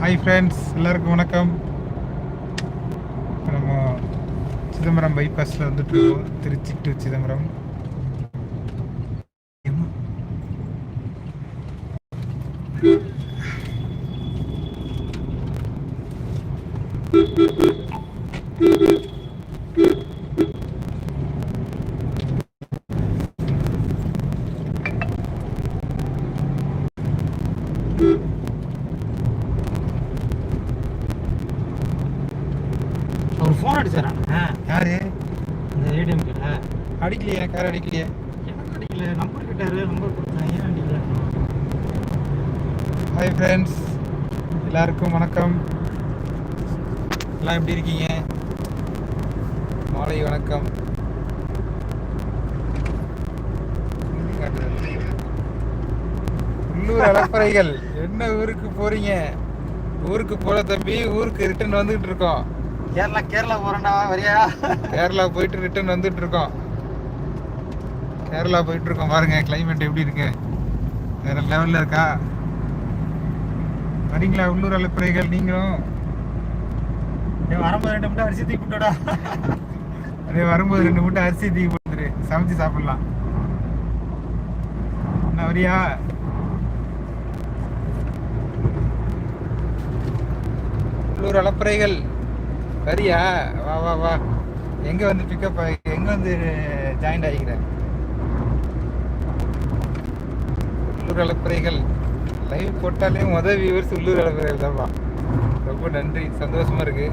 Hi friends எல்லாருக்கும் வணக்கம் நம்ம சிதம்பரம் பைபாஸில் வந்துட்டு திருச்சி டு சிதம்பரம் எம்மா. யாரு? இந்த ஏடிஎம் கிட்ட அடிக்கலையே யாரும் அடிக்கலையே? எனக்கு அடிக்கல. நம்பர் கிட்டாரு நம்பர் கொடுத்தேன். ஏன் அடிக்கல? ஹாய் ஃப்ரெண்ட்ஸ் எல்லாருக்கும் வணக்கம். எல்லாம் எப்படி இருக்கீங்க? மாலை வணக்கம். உள்ளூர் அலப்பறைகள். என்ன ஊருக்கு போறீங்க? ஊருக்கு போல தம்பி. ஊருக்கு ரிட்டர்ன் வந்துகிட்டு இருக்கோம். கேரளா கேரளா போறேன்டா வரியா? கேரளா போயிட்டு ரிட்டர்ன் வந்துட்டு இருக்கோம். கேரளா போயிட்டு இருக்கோம். பாருங்க கிளைமேட் எப்படி இருக்கு? வேற லெவல்ல இருக்கா? வரீங்களா உள்ளூர் அலப்பறைகள் நீங்களும்? வரும்போது ரெண்டு மட்டும் அரிசி தூக்கி விட்டோடா அதே வரும்போது ரெண்டு மூட்டை அரிசி தூக்கி போட்டுரு. சமைச்சு சாப்பிடலாம். என்ன வரியா? உள்ளூர் அலப்பறைகள் வரியா வா வா வா. எங்க வந்து பிக்கப் எங்க வந்து ஜாயின்ட் ஆகிக்கிற உள்ளூர் அலப்பறைகள் லைவ் போட்டாலே முத வியூவர்ஸ் உள்ளூர் அலப்பறைகள் தான்ப்பா. ரொம்ப நன்றி. சந்தோஷமா இருக்கு.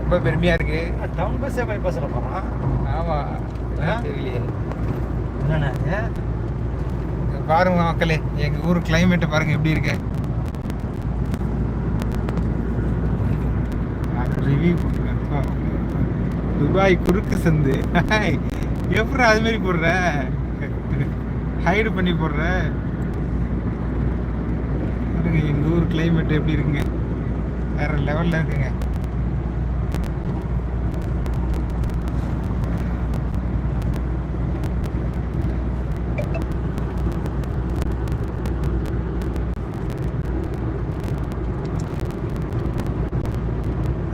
ரொம்ப பெருமையா இருக்கு. டவுன் பஸ்ஸே பைபாஸ்ல போறான்? ஆமா. ஆ? தெரியலையே. என்னண்ணா பாருங்க மக்களே எங்க ஊர் கிளைமேட் பாருங்க எப்படி இருக்கு. ரிவ்யூ துபாய் குறுக்கு சந்து. எப்படி அது மாதிரி போடுற? ஹைடு பண்ணி போடுற? பாருங்க எங்கள் ஊர் கிளைமேட் எப்படி இருக்குங்க? வேற லெவலில் இருக்குங்க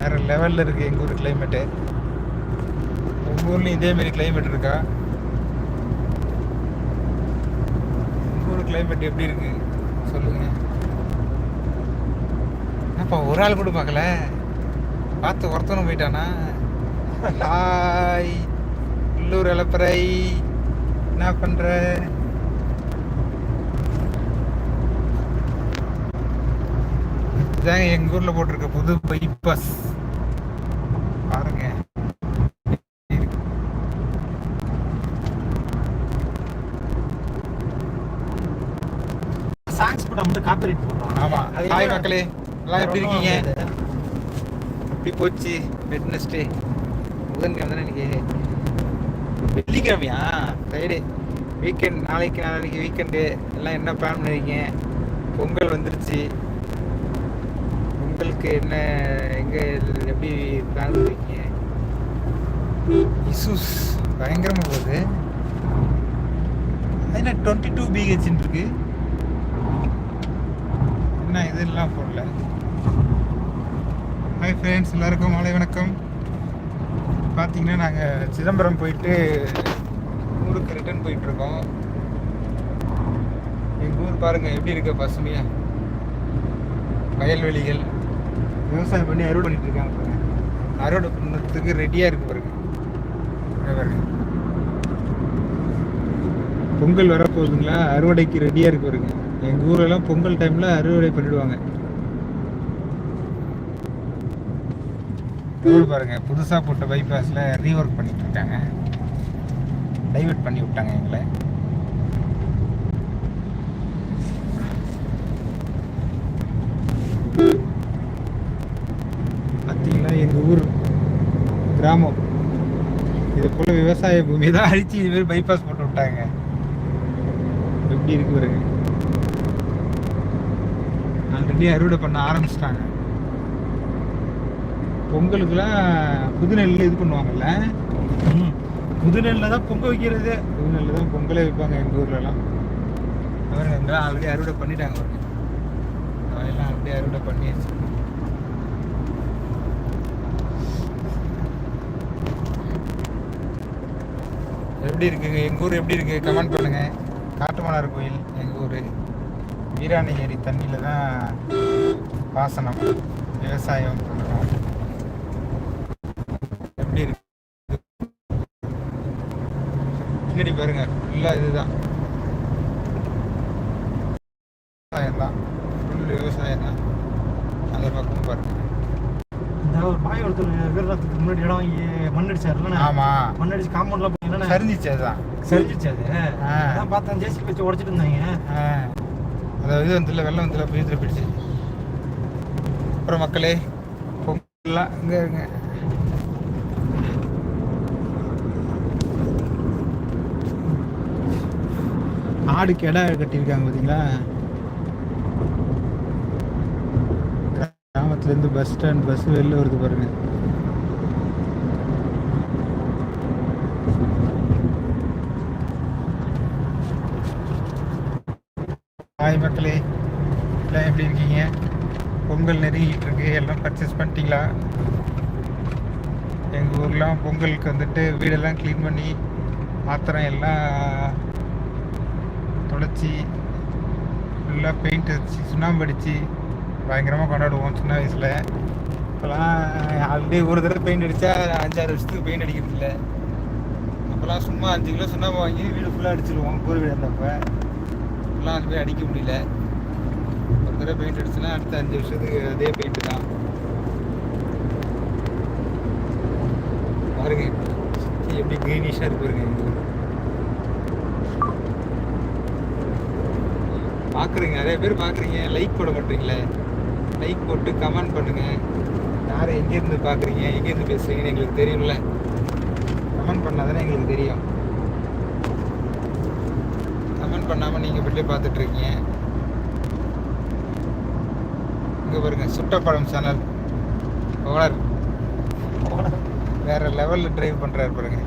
வேற லெவலில் இருக்குது எங்கள் ஊர் கிளைமேட்டு உங்கள் ஊர்லேயும் இதேமாரி கிளைமேட் இருக்கா? உங்க ஊர் கிளைமேட் எப்படி இருக்குது சொல்லுங்க. என்னப்பா ஒரு ஆள் கூட பார்க்கல? பார்த்து ஒருத்தனும் போயிட்டானா? ஹாய் உள்ளூர் இழப்பறை என்ன பண்ற? இதாங்க எங்கள் ஊரில் போட்டிருக்க புது பைபாஸ் ஆமா. ஹாய்? மக்களே எல்லாம் எப்படி இருக்கீங்க. எப்படி போச்சு. வெட்னஸ்டே புதன்கிழமை தானே இன்னைக்கு? வெள்ளிக்கிழமையா? ஃப்ரைடே வீக்கெண்ட் நாளைக்கு நாளைக்கு வீக்கெண்டு எல்லாம் என்ன பிளான் பண்ணிருக்கீங்க? பொங்கல் வந்துருச்சு. பொங்கலுக்கு என்ன எங்க எப்படி பிளான் பண்ணிருக்கீங்க? இசூஸ் பயங்கரமா போகுது. என்ன டுவெண்ட்டி டூ பிஹெச்ன்னு இருக்கு? என்ன இதெல்லாம் போடல. ஹாய் ஃப்ரெண்ட்ஸ் எல்லாருக்கும் மாலை வணக்கம். பார்த்தீங்கன்னா நாங்கள் சிதம்பரம் போயிட்டு ஊருக்கு ரிட்டர்ன் போயிட்டுருக்கோம். எங்கள் ஊர் பாருங்கள் எப்படி இருக்க பசுமையாக வயல்வெளிகள். விவசாயம் பண்ணி அறுவடை பண்ணிட்டு இருக்காங்க அறுவடை பண்ணுறதுக்கு ரெடியாக இருக்கு பாருங்கள் பாருங்கள் பொங்கல் வரப்போகுதுங்களா அறுவடைக்கு ரெடியாக இருக்கு பாருங்க. எங்கள் ஊரெல்லாம் பொங்கல் டைமில் அறுவடை பண்ணிடுவாங்க. ரோடு பாருங்க. புதுசாக போட்ட பைபாஸில் ரீஒர்க் பண்ணிட்டு இருக்காங்க. டைவர்ட் பண்ணி விட்டாங்க எங்களை. பார்த்தீங்களா? எங்கள் ஊர் கிராமம். இது போல் விவசாய பூமி தான் அழிச்சு இது மாதிரி பைபாஸ் போட்டு விட்டாங்க. எப்படி இருக்கு பாருங்க ஆல்ரெடி அறுவடை பண்ண ஆரம்பிச்சிட்டாங்க. பொங்கலுக்குலாம் புதுநெல் இது பண்ணுவாங்கல்ல? ம். புது நெல்ல தான் பொங்க வைக்கிறது. புதுநெல் தான் பொங்கலே வைப்பாங்க எங்கள் ஊர்லலாம். பாருங்க எங்கெல்லாம் ஆல்ரெடி அறுவடை பண்ணிட்டாங்க பாருங்க. வயலாம் அப்படியே அறுவடை பண்ணியாச்சு. எப்படி இருக்குங்க? எங்கள் ஊர் எப்படி இருக்கு? கமெண்ட் பண்ணுங்க. காட்டுமன்னார் கோயில் எங்கள் ஊர். வீராணி ஏரி தண்ணியில் தான் பாசனம் விவசாயம் பண்ணுறோம். எப்படி இருக்கு? பின்னாடி பாருங்க ஃபுல்லாக இதுதான். விவசாயம் தான். ஃபுல் விவசாயம் தான். அந்த பக்கமும் பாருங்க. இந்த ஒரு பாய் ஒருத்தர் வீரத்துக்கு முன்னாடி இடம் மண் அடிச்சாருல ஆமாம் மண் அடிச்சு சரிஞ்சிச்சு அதுதான் சரிஞ்சிச்சு அது பார்த்தேன் ஜேசி வச்சு உடச்சிட்டு இருந்தாங்க அதாவது இது வந்துல வெள்ளம் வந்துல புயத்துல போயிடுச்சு. அப்புறம் மக்களே பொங்கல்லாம் இங்க இருங்க. ஆடு கெடா கட்டியிருக்காங்க பார்த்தீங்களா கிராமத்துல இருந்து பஸ் ஸ்டாண்ட் பஸ் வெளில வருது பாருங்க. ஹாய் மக்களே எல்லாம் எப்படி இருக்கீங்க? பொங்கல் நெருங்கிட்டு இருக்கு எல்லாம் பர்ச்சேஸ் பண்ணிட்டீங்களா? எங்கள் ஊர்லாம் பொங்கலுக்கு வந்துட்டு வீடெல்லாம் க்ளீன் பண்ணி பாத்திரம் எல்லாம் துடைச்சி ஃபுல்லாக பெயிண்ட் அடிச்சு சுண்ணாம்பு அடித்து பயங்கரமாக கொண்டாடுவோம் சின்ன வயசில். இப்போலாம் ஆல்ரெடி ஒரு தடவை பெயிண்ட் அடித்தா அஞ்சாறு வருஷத்துக்கு பெயிண்ட் அடிக்கிறது இல்லை. அப்போல்லாம் சும்மா அஞ்சு கிலோ சுண்ணாம்பு வாங்கி வீடு ஃபுல்லாக அடிச்சிருவோம் கூறு வீடு இருந்தப்போ. பெயிண்ட்லாம் அது போய் அடிக்க முடியல. ஒரு தடவை பெயிண்ட் அடிச்சுன்னா அடுத்த அஞ்சு வருஷத்துக்கு அதே பெயிண்ட் தான். பாருங்க எப்படி க்ரீனிஷாக இருக்கு பாருங்க. பார்க்குறீங்க நிறைய பேர் பார்க்குறீங்க லைக் போட மாட்டீங்களே? லைக் போட்டு கமெண்ட் பண்ணுங்க. யாரை எங்கேருந்து பார்க்குறீங்க எங்கேருந்து பேசுறீங்கன்னு எங்களுக்கு தெரியும்ல கமெண்ட் பண்ணாதானே எங்களுக்கு தெரியும். கமெண்ட் பண்ணாமல் நீங்கள் வெளியே பார்த்துட்டு இருக்கீங்க. இங்கே பாருங்க சுட்டப்படம் சேனல் ஓனர் வேறு லெவலில் ட்ரைவ் பண்ணுறாரு பாருங்கள்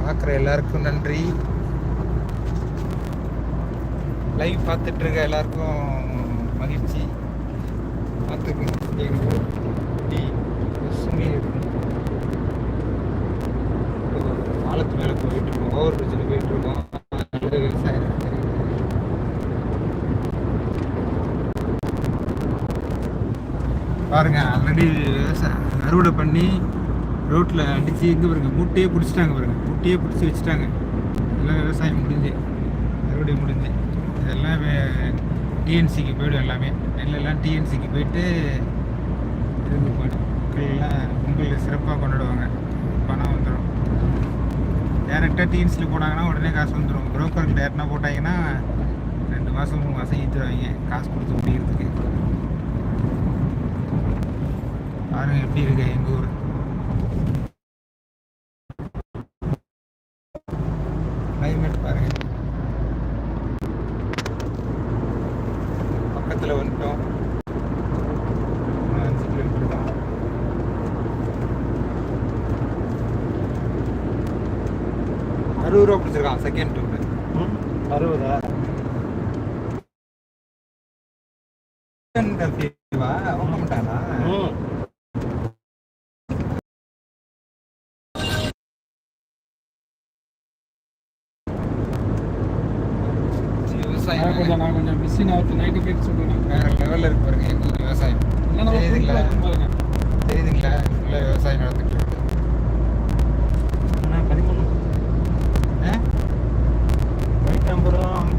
பார்க்குற எல்லாருக்கும் நன்றி பார்த்துட்ருக்க எல்லாருக்கும் மகிழ்ச்சி. பார்த்துக்கு எங்கள் டீ சுமி பாலத்து மேலே போயிட்டு இருக்கோம் ஓவர் பிரிட்ஜில் போயிட்டு இருக்கோம் விவசாயம் பாருங்க ஆல்ரெடி விவசாயம். அறுவடை பண்ணி ரோட்டில் அடித்து எங்கே பாருங்க மூட்டையே பிடிச்சிட்டாங்க பாருங்க. மூட்டையே பிடிச்சி வச்சுட்டாங்க. எல்லாம் விவசாயம் முடிஞ்சு அறுவடை முடிஞ்சு இதெல்லாம் டிஎன்சிக்கு போய்டும் எல்லாமே. நெல்லெல்லாம் டிஎன்சிக்கு போயிட்டு இதுக்கு போய்டும். மக்கள்லாம் பொங்கல் சிறப்பாக கொண்டாடுவாங்க. பணம் வந்துடும் டேரெக்டாக டிஎன்சியில் போனாங்கன்னா உடனே காசு வந்துடும் புரோக்கருக்கு டேரெக்டாக போட்டாங்கன்னா ரெண்டு மாதம் மூணு மாதம் ஈத்துருவாங்க. காசு கொடுத்து முடிக்கிறதுக்கு பாருங்கள் எப்படி இருக்கு எங்கள் ஊர். கிளைமேட் பாருங்கள் பக்கத்தில் வந்துட்டோம் இன்னும் அஞ்சு கிலோமீட்டர் தான் அறுபது ரூபா பிடிச்சிருக்கான் செகண்ட் டூர் அறுபதா? கொஞ்சம் நான் கொஞ்சம் மிஸ்ஸிங் ஆகுது வேற லெவல்ல இருக்கு பாருங்க எங்க ஊர் விவசாயம் தெரியுதுங்களா? தெரியுதுங்களா? ஃபுல்லாக விவசாயம் நடந்துட்டு இருக்கு என்ன பதிமூணு ஆ? நூற்றி ஐம்பது ரூபா அமைச்சர் வண்டி ரொம்ப ஒன்றா இருக்குது அப்படியா பாருங்க இப்படி இருக்கு கிளைமேட்ஸ் நிறைய பேர் தான் நாங்கள் வீட்டுக்கு விட்டோம் பார்த்துக்கணும் மக்களே ஏய்,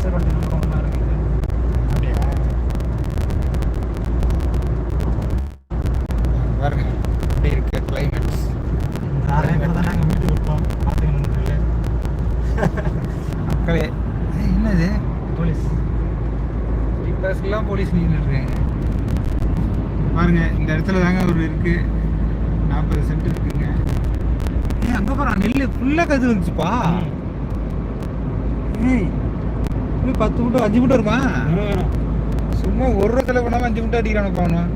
என்னது போலீஸ் பஸ்லாம் போலீஸ் நின்றுட்டு இருக்காங்க பாருங்க இந்த இடத்துல தாங்க ஒரு இருக்கு. நாற்பது சென்ட் இருக்குங்க. ஏ அங்க பாரு நெல்லு ஃபுல்லா கது வந்துச்சுப்பா. ஏய். இன்னும் பத்து மூட்டை அஞ்சு மூட்டை வருமா? சும்மா ஒரு ரூபா செலவு பண்ணாம அஞ்சு மூட்டை அடிக்கிறானு பாவனும்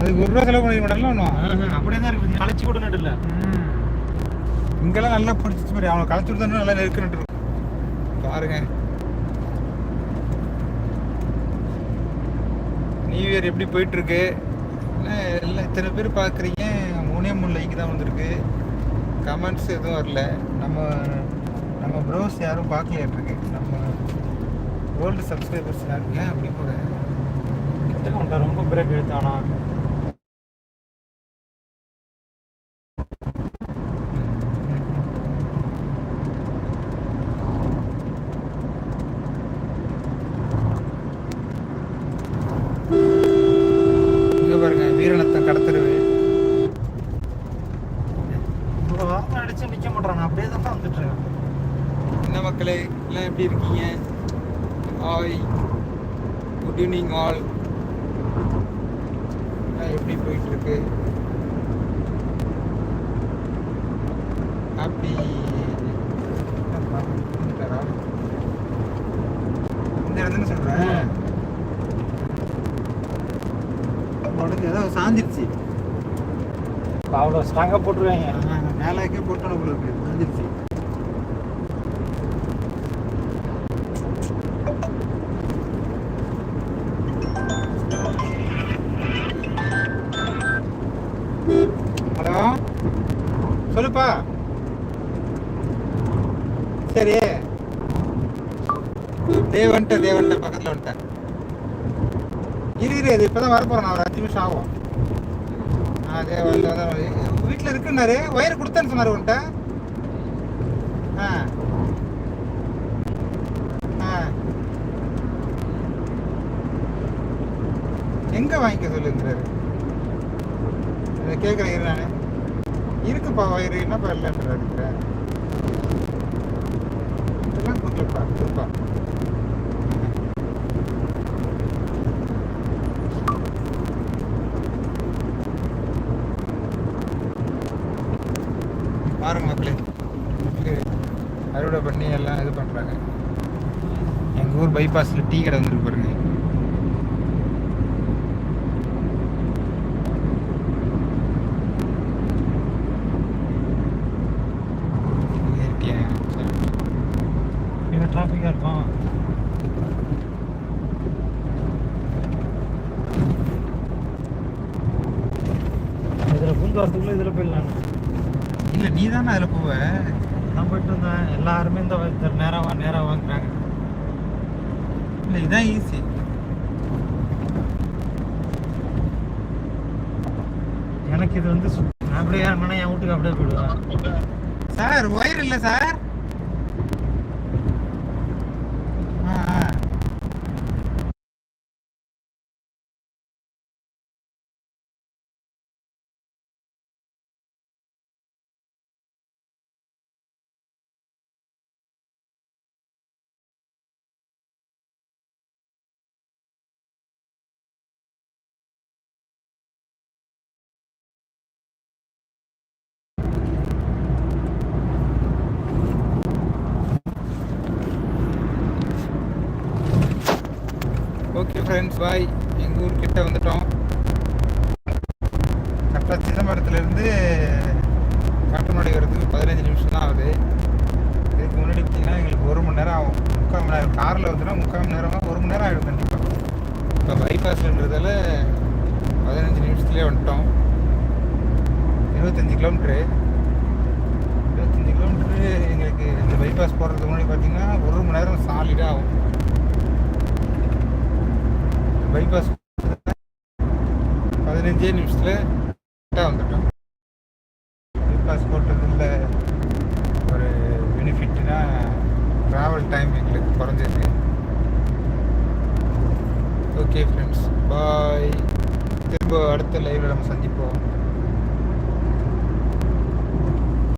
அதுக்கு ஒரு ரூபா செலவு மாட்டாங்களா ஒன்றும் அப்படியே தான் இருக்கு. களைச்சி கூட நட்டு இல்ல. இங்கெல்லாம் நல்லா பிடிச்சிச்சு மாதிரி அவனை களைச்சு விட்டு நல்லா நெருக்குன்னு பாருங்க. நியூ இயர் எப்படி போயிட்டு இருக்கு என்ன எல்லாம் இத்தனை பேர் பார்க்குறீங்க? மூணே மூணு லைக் தான் வந்திருக்கு. கமெண்ட்ஸ் எதுவும் வரல. நம்ம நம்ம ப்ரோஸ் யாரும் பார்க்கலையாட்டிருக்கு. ஓல்டு சப்ஸ்கிரைபர்ஸ் யாரும் ஏன் அப்படி போட கிட்ட ரொம்ப பிரேக் எடுத்தானா இங்க பாருங்க வீரநத்தம் கடத்தருவு ஒரு வாரம் அடிச்சு நிக்க மாட்டான் அப்படியே தான் வந்துட்டு இருக்கேன் என்ன மக்களே எல்லாம் எப்படி இருக்கீங்க ஹாய் குட் ஈவினிங் ஆல் எப்படி போயிட்டு இருக்கு ஹாப்பி இந்த இடத்துல சொல்றேன் உனக்கு ஏதோ சாஞ்சிருச்சு. அவ்வளோ ஸ்ட்ராங்காக போட்டுருவாங்க. மேலாக்கே போட்டோம் உங்களுக்கு சாஞ்சிருச்சு. சொல்லுப்பா சரி. தேவன்ட்ட தேவன்ட்ட பக்கத்தில் வந்துட்டேன் இரு இரு அது இப்போ தான் வரப்போகிறேன் நான் ஒரு அஞ்சு நிமிஷம் ஆகும். அதே வந்து வீட்டில் இருக்குன்னாரு. ஒயர் கொடுத்தேன்னு சொன்னார் உன்ட்ட ஆ. ஆ. எங்கே வாங்கிக்க சொல்லுங்கிறாரு. இதை கேட்குறேன் நான். இருக்குப்பா வயிறு என்னப்பா இல்லைன்றாரு இதெல்லாம் கொடுத்துருப்பா கொடுப்பா பாருங்க மக்களே. அறுவடை பண்ணி எல்லாம் இது பண்ணுறாங்க எங்கள் ஊர் பைபாஸில் டீ கடை வந்துருக்கு பாருங்க ஏறிட்டியா? சரி. எங்க டிராஃபிக்காக இருக்கும் வரத்துக்குள்ள இதில் போயிடலாம் இல்லை நீ தானே அதில் போவ? நான் போயிட்டு இருந்தேன் எல்லாருமே இந்த வ- நேரா வா நேரா வாங்குறாங்க. இல்லை இதான் ஈஸி எனக்கு இது வந்து நான் அப்படியே என் வீட்டுக்கு அப்படியே போயிடுவேன். சார் ஒயர் இல்லை சார் ஆ ஆ. ஓகே ஃப்ரெண்ட்ஸ் பாய் எங்கள் ஊர் கிட்டே வந்துட்டோம். கரெக்டாக சிதம்பரத்துலேருந்து காட்டுமலை வரதுக்கு பதினஞ்சு நிமிஷம் தான் ஆகுது. இதுக்கு முன்னாடி பார்த்தீங்கன்னா எங்களுக்கு ஒரு மணி நேரம் ஆகும். முக்கால் மணி நேரம். காரில் வந்துன்னா முக்கால் மணி நேரமாக ஒரு மணி நேரம் ஆகிடும் கண்டிப்பாக இப்போ பைபாஸ்ன்றதால பதினஞ்சு நிமிஷத்துலேயே வந்துட்டோம். இருபத்தஞ்சி கிலோமீட்ரு இருபத்தஞ்சி கிலோமீட்ரு எங்களுக்கு இந்த பைபாஸ் போகிறதுக்கு முன்னாடி பார்த்தீங்கன்னா ஒரு மணி நேரம் சாலிடாக ஆகும். பைபாஸ் பதினஞ்சே நிமிஷத்தில் கரெக்டாக வந்துட்டோம். பைபாஸ் போட்டதில் ஒரு பெனிஃபிட்னா ட்ராவல் டைம் எங்களுக்கு குறைஞ்சிருக்கு ஓகே ஃப்ரெண்ட்ஸ் பாய் திரும்ப அடுத்த லைவில் நம்ம சந்திப்போம்.